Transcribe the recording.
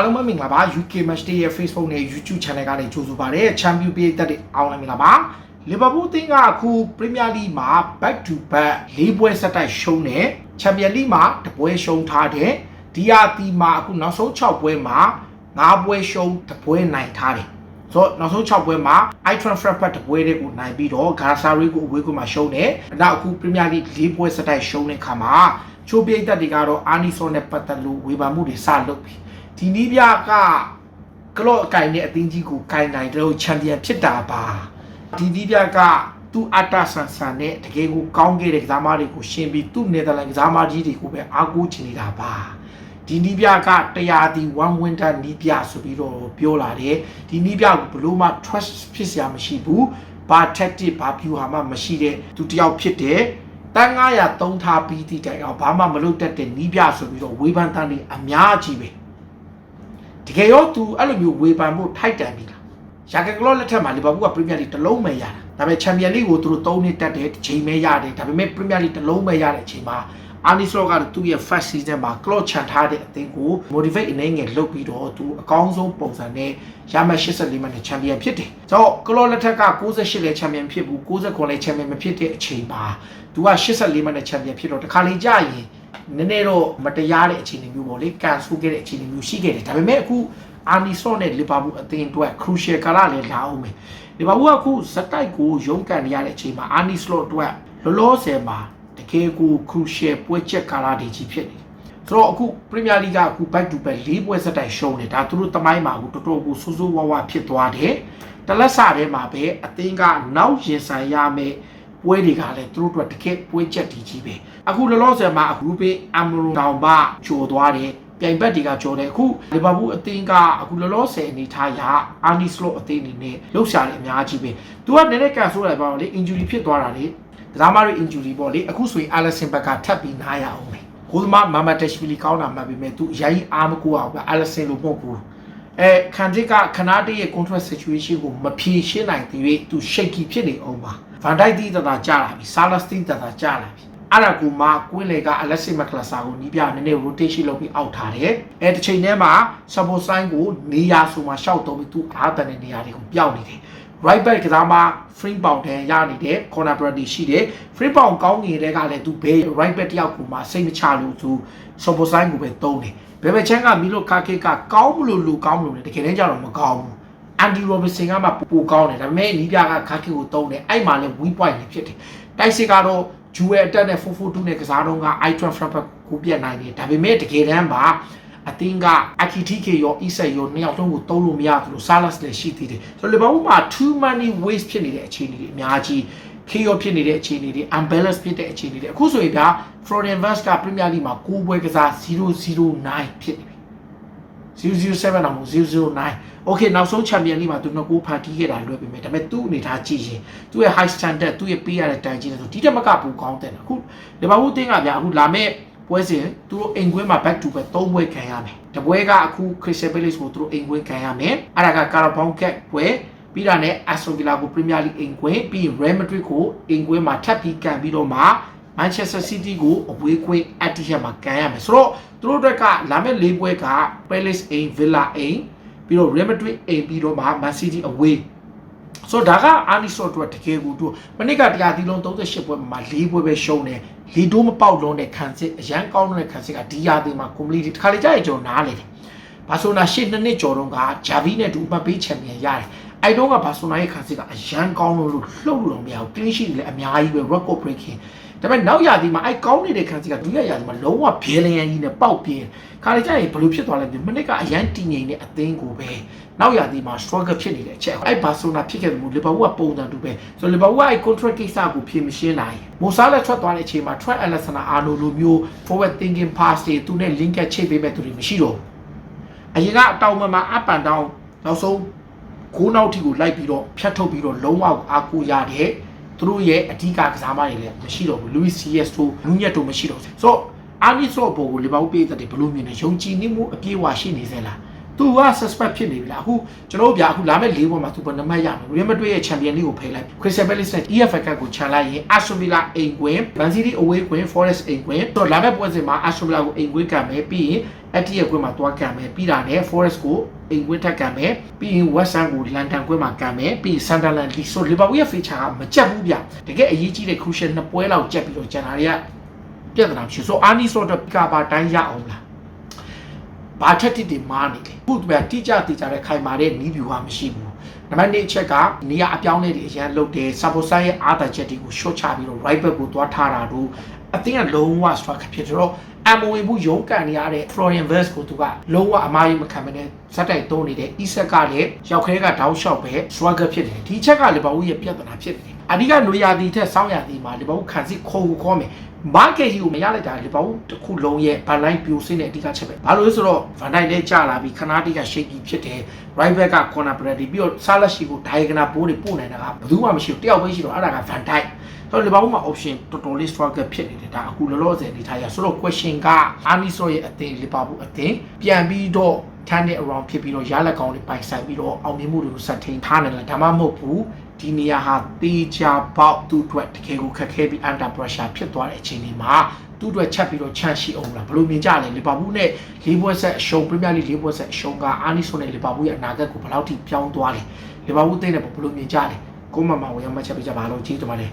အားလုံးပဲမင်္ဂလာပါ UK Match Day ရဲ့ Facebook နဲ့ YouTube Channel ကနေကြိုဆိုပါရစေ။ Champion ပြည်သက်တွေအားလုံးမင်္ဂလာပါ။ Liverpool အသင်းကအခု Premier League မှာ back to back ၄ပွဲဆက်တိုက်ရှုံးတယ် Champion League မှာတပွဲရှုံးထားတယ်။ DRT မှာအခုနောက်ဆုံး6ပွဲမှာ9ပွဲရှုံးတပွဲနိုင်ထားတယ်။ဆိုတော့နောက်ဆုံး6ပွဲမှာ Itron Frankfurt တပွဲတွေကိုနိုင်ပြီးတော့ Galatasaray ကိုအဝေးကွင်းမှာရှုံးတယ်။နောက်အခု Premier League ၄ပွဲဆက်တိုက်ရှုံးတဲ့အခါမှာ ချိုးပြိတ်သက်တွေကတော့အာနီဆိုနဲ့ပတ်သက်လို့ဝေဖန်မှုတွေစလုပ်ပြီ။ဒီနီးပြကကလော့အကင်နဲ့အသင်းကြီးကိုကင်နိုင်တဲ့ချန်ပီယံဖြစ်တာပါ။ဒီနီးပြကသူ့အတ္တဆန်ဆန်နဲ့တကယ်ကိုကောင်းခဲ့တဲ့ကစားမတွေကိုရှင်းပြီးသူ့နယ်သာလန်ကစားမကြီးတွေကိုပဲအားကိုးချင်နေတာပါ။ဒီနီးပြကတရားဒီ one winter နီးပြဆိုပြီးတော့ပြောလာတယ်ဒီနီးပြကိုဘလို့မှ trust ဖြစ်စရာမရှိဘူးဘာ tactic ဘာ view ဟာမှမရှိတဲ့သူတယောက်ဖြစ်တယ် တန်း900သုံးထားပြီးတိတိုင်အောင်ဘာမှမလုပ်တတ်တဲ့နီးပြဆိုပြီးတော့ဝေဖန်တန်းတွေအများကြီးပဲတကယ်ရောသူအဲ့လိုမျိုးဝေဖန်ဖို့ထိုက်တန်ပြီလားရာဂန်ကလော့လက်ထက်မှာလီဗာပူးကပရီးမီယာလိတစ်လုံးပဲရတာဒါပေမဲ့ချန်ပီယံလိကိုသူတို့၃နှစ်တက်တယ်တစ်ချိန်ပဲရတယ်ဒါပေမဲ့ပရီးမီယာလိတစ်လုံးပဲရတဲ့အချိန်မှာ အာနီစလော့ကသူ့ရဲ့ first season မှာ clock ချန်ထားတဲ့အသင်းကို motivate အနေငယ်လုပ်ပြီးတော့သူအကောင်းဆုံးပုံစံနဲ့ရမှတ်84မှတ်နဲ့ချန်ပီယံဖြစ်တယ်။ဆိုတော့ clock လက်ထက်က68လဲချန်ပီယံဖြစ်ဘူး69လဲချန်ပီယံမဖြစ်တဲ့အချိန်မှာသူက84မှတ်နဲ့ချန်ပီယံဖြစ်တော့တခါလေကြာရင်နည်းနည်းတော့မတရားတဲ့အခြေအနေမျိုးပေါ့လေကန်ဆူခဲ့တဲ့အခြေအနေမျိုးရှိခဲ့တယ်ဒါပေမဲ့အခုအာနီဆော့နဲ့လီဗာပူးအသင်းအတွက် crucial ကာလလည်းလာအောင်မယ်လီဗာပူးကအခုဇက်တိုက်ကိုရုန်းကန်နေရတဲ့အချိန်မှာအာနီဆော့အတွက်လောလောဆယ်မှာ တကယ်ကို crucial ပွဲချက်ကာလတွေကြီးဖြစ်နေတယ်ဆိုတော့အခု Premier League ကအခု back to back ၄ပွဲစက်တိုင်ရှုံးနေဒါသူတို့တမိုင်းမှာအခုတော်တော်ကိုဆိုးဆိုးဝါးဝါဖြစ်သွားတယ်တလက်စာထဲမှာပဲအသင်းကနောက်ရင်ဆိုင်ရမယ်ပွဲတွေကလည်းသူတို့အတွက်တကယ်ပွဲချက်တည်ကြီးပဲအခုလောလောဆယ်မှာအခုပေးအမရိုတောင်ပါချိုသွားတယ်ပြိုင်ဘက်တွေကကြော်တယ်အခုလီဗာပူးအသင်းကအခုလောလောဆယ်အနေထားရအာနီစလော့အသင်းအနေနဲ့လှုပ်ရှားတယ်အများကြီးပဲသူကနည်းနည်းကန်ဆိုးတယ်ပေါ့လေ injury ဖြစ်သွားတာလေ ဒရာမာရီ injury ပေါ့လေအခုဆိုရင် Alisson ဘက်ကထပ်ပြီးနားရအောင်ပဲကိုသမားမာမတက်ရှ်ဗီလီကောင်းတာမှတ်ပြီးမဲ့သူအရင်အားမကိုအောင်ပဲ Alisson လို့ပေါ့ဘူးအဲခံတစ်ကခနာတေးရဲ့ contract situation ကိုမဖြေရှင်းနိုင်သေး၍သူ shaky ဖြစ်နေအောင်ပါဗန်ဒိုက်တီတတာကြာလာပြီဆာလစတီတတာကြာလာပြီအဲ့ဒါကိုမှကွင်းလေကအလက်စစ်မကလစာကိုနီးပြနည်းနည်း rotation လုပ်ပြီးအောက်ထားတယ်အဲတစ်ချိန်တည်းမှာဆာဘိုဆိုင်ကိုနေရာဆိုမှရှောက်တော့ပြီးသူအားတန်တဲ့နေရာတွေကိုပျောက်နေတယ် right back ကစားမှာ free bound ထဲရနေတယ် corner penalty ရှိတယ် free bound ကောင်းနေတဲ့ကလည်းသူဘေး right back တယောက်ကိုမှစိတ်မချလို့သူဆာဘိုဆိုင်ကိုပဲတုံးတယ်ဘယ်ဘက်ချမ်းကမီလိုကာကေကကောင်းမလို့လူကောင်းမလို့လေတကယ်တမ်းကျတော့မကောင်းဘူးအန်ဒီရိုဘင်ဆင်ကမှပိုကောင်းတယ်ဒါပေမဲ့နီးပြကခါကေကိုတုံးတယ်အဲ့မှာလည်း weak point တွေဖြစ်တယ်တိုက်စစ်ကတော့ဂျူဝဲအတက်နဲ့442နဲ့ကစားတော့က i12 frankfurt ကိုပြတ်နိုင်တယ်ဒါပေမဲ့တကယ်တမ်းမှာ အသင်းကအခီတီကေရောအီဆက်ရောနှစ်ယောက်လုံးကိုတုံးလို့မရဘူးလို့ဆာလတ်လည်းရှိသေးတယ်ဆိုတော့လီဗာပူးမှာ too many waste ဖြစ်နေတဲ့အခြေအနေတွေအများကြီး chaos ဖြစ်နေတဲ့အခြေအနေတွေ unbalance ဖြစ်တဲ့အခြေအနေတွေအခုဆိုရင်ဗျာ Florian Wirtz က Premier League မှာ9ပွဲကစား009ဖြစ်နေပြီ007တော့မဟုတ်009 Okay နောက်ဆုံး Champion League မှာသူနှစ်ကိုဖန်တီးခဲ့တာလွယ်ပေမဲ့ဒါပေမဲ့သူ့အနေထားကြည့်ရင်သူ့ရဲ့ high standard သူ့ရဲ့ပေးရတဲ့တိုင်ကြီးဆိုဒီတက်မကပူကောင်းတယ်အခုလီဗာပူးအသင်းကဗျာအခုလာမဲ့ ပွဲစဉ်သူတို့အိမ်ကွင်းမှာ back to back 3ပွဲခံရမယ်တပွဲကအခု Crystal Palace ကိုသူတို့အိမ်ကွင်းခံရမယ်အဲ့ဒါက Carabao Cup ပွဲပြီးတာနဲ့ Aston Villa ကို Premier League အိမ်ကွင်းပြီး Real Madrid ကိုအိမ်ကွင်းမှာထပ်ပြီးကန်ပြီးတော့မှ Manchester City ကိုအဝေးကွင်းအတီးချက်မှာကန်ရမယ်ဆိုတော့သူတို့အတွက်ကလာမဲ့၄ပွဲက Palace အိမ် Villa အိမ်ပြီးတော့ Real Madrid အိမ်ပြီးတော့မှ Man City အဝေးဆိုတော့ဒါကအာနီဆော့အတွက်တကယ်ကိုသူမနစ်ကတရားသီးလုံး38ပွဲမှာ၄ပွဲပဲရှုံးတယ် လီဒိုးမပေါက်လုံးတဲ့ခံစစ်အရန်ကောင်းတဲ့ခံစစ်ကဒီယာသီမှာ complete တစ်ခါလေကြာရင်ကျွန်တော်နားလေတယ်ဘာဆိုနာရှေ့နှစ်နှစ်ကျော်တုန်းကဂျာဗီနဲ့တူအမှတ်ပေးချန်ပီယံရတယ်အဲ့တော့ကဘာဆိုနာရဲ့ခံစစ်ကအရန်ကောင်းလို့လို့လှုပ်လို့မရဘူး clean sheet တွေလည်းအများကြီးပဲ record breaking ဒါပေမဲ့နောက်ရာသီမှာအဲ့ကောင်းနေတဲ့ခံစစ်ကဒုတိယရာသီမှာလုံးဝဘဲလျံကြီးနဲ့ပေါက်ပြင်းခါလေကြာရင်ဘယ်လိုဖြစ်သွားလဲဒီမနစ်ကအရန်တည်ငြိမ်တဲ့အသင်းကိုပဲနောက်ရာသီမှာ struggle ဖြစ်နေတဲ့အချက်အဲ့ဘာဆိုနာဖြစ်ခဲ့တယ်မို့လီဗာပူးကပုံစံတူပဲဆိုတော့လီဗာပူးကအဲ့ contract ကိစ္စကိုဖြေမရှင်းနိုင်မိုဆာလက်ထွက်သွားတဲ့အချိန်မှာ Trent Alexander Arnold လိုမျိုး forward thinking pass တွေသူနဲ့ link ချိတ်ပေးမဲ့သူတွေမရှိတော့ဘူးအရင်ကအတောင်မှမှာ up and down နောက်ဆုံးကိုးနောက်ထိကိုလိုက်ပြီးတော့ဖြတ်ထုတ်ပြီးတော့လုံးဝအားကိုးရတဲ့ သူတို့ရဲ့အဓိကကစားမတွေလည်းမရှိတော့ဘူး Luis Diaz တို့လူညက်တို့မရှိတော့ဘူးဆိုတော့အာနီဆိုဘောကိုလီဗာပူးပေးတဲ့ဘလို့မြင်နေယုံကြည်နေမှုအပြည့်အဝရှိနေစေလား သူက suspect ဖြစ်နေပြီလားအခုကျွန်တော်တို့ဗျာအခုလာမဲ့၄ဘွဲ့မှာသူဘယ်နှမတ်ရမလဲ Real Madrid ရဲ့ Champion League ကိုဖိလိုက် Crystal Palace နဲ့ EFL Cup ကိုခြံလိုက်ရင် Aston Villa အိမ်ကွင်း Man City away ကွင်း Forest အိမ်ကွင်းတော့လာမဲ့ပွဲစဉ်မှာ Aston Villa ကိုအိမ်ကွင်းကံမယ်ပြီးရင်အဲ့ဒီရဲ့ကွင်းမှာသွားကန်မယ်ပြီးတာနဲ့ Forest ကိုအိမ်ဝင်းထက်ကန်မယ်ပြီးရင် West Ham ကိုလန်ဒန်ကွင်းမှာကန်မယ်ပြီးရင် Sunderland ဒီဆိုလီဗာပူးရဲ့ feature ကမကြက်ဘူးဗျတကယ်အရေးကြီးတဲ့ crucial နှစ်ပွဲလောက်ကြက်ပြီးတော့ကျန်တာတွေကပြဿနာဖြစ်ဆိုအာနီဆိုတော့ကဘာတိုင်းရအောင်လား ဘာထက်တိတိမားနေလေခုတည်းတိကျတိကျတဲ့ခိုင်မာတဲ့နီးဗျူဟာမရှိဘူးနံပါတ်1အချက်ကနေရာအပြောင်းလဲတွေအရန်လုပ်တယ်ဆာပိုဆိုင်ရဲ့အားတာချက်တွေကို short ချပြီးတော့ right back ကိုသွားထားတာတို့အသင်းကလုံးဝ structure ဖြစ်တော့ အမဝင်ဘူးရုံးကန်နေရတဲ့ Florian Verse ကိုသူကလုံးဝအမားကြီးမခံမနဲ့ဇက်တိုက်သုံးနေတဲ့ Isak ကလည်းရောက်ခဲကတောက်လျှောက်ပဲ struggle ဖြစ်တယ်ဒီချက်ကလီဗာပူးရဲ့ပြဿနာဖြစ်တယ်အဓိကနွေရာသီထက်စောင်းရာသီမှာလီဗာပူးခံစစ်ခေါ်ကိုခေါ်မယ်မားကက်ကြီးကိုမရလိုက်တာလီဗာပူးတစ်ခုလုံးရဲ့ဘလိုင်းပြိုစင်းတဲ့အဓိကချက်ပဲဘာလို့လဲဆိုတော့ Van Dijk လည်းကြာလာပြီးခနာတိက shaky ဖြစ်တယ် right back က corner penalty ပြီးတော့ Salah ရှိကို diagonal ဘိုးတွေပို့နိုင်တာကဘယ်သူမှမရှိဘူးတယောက်ပဲရှိတော့အဲ့ဒါက Van Dijk ဆို တော့လီဗာပူးမှာ option တော်တော်လေး struggle ဖြစ်နေတယ်ဒါအခုလောလောဆယ်အနေထားရဆိုတော့ question ကအာနီဆိုရဲ့အသင်းလီဗာပူးအသင်းပြန်ပြီးတော့ turn it around ဖြစ်ပြီးတော့ရလက်ကောင်းတွေပိုင်ဆိုင်ပြီးတော့အောင်မြင်မှုတွေကိုဆက်ထိန်ထားနိုင်တယ်ဒါမှမဟုတ်ဘူးဒီနေရာဟာတေချာပေါက်သူ့အတွက်တကယ်ကိုခက်ခဲပြီး under pressure ဖြစ်သွားတဲ့အချိန်ဒီမှာသူ့အတွက်ချက်ပြီးတော့ချန့်ရှိအောင်လားဘယ်လိုမြင်ကြလဲလီဗာပူးနဲ့လေးပွဲဆက်အရှုံးပရီးမီယာလိလေးပွဲဆက်အရှုံးကအာနီဆိုနဲ့လီဗာပူးရဲ့အနာဂတ်ကိုဘယ်လောက်ထိပြောင်းသွားလဲလီဗာပူးသိတဲ့ဘယ်လိုမြင်ကြလဲကိုမမဝင်ရမှတ်ချက်ပေးကြပါလို့ကြီးကြပါလေ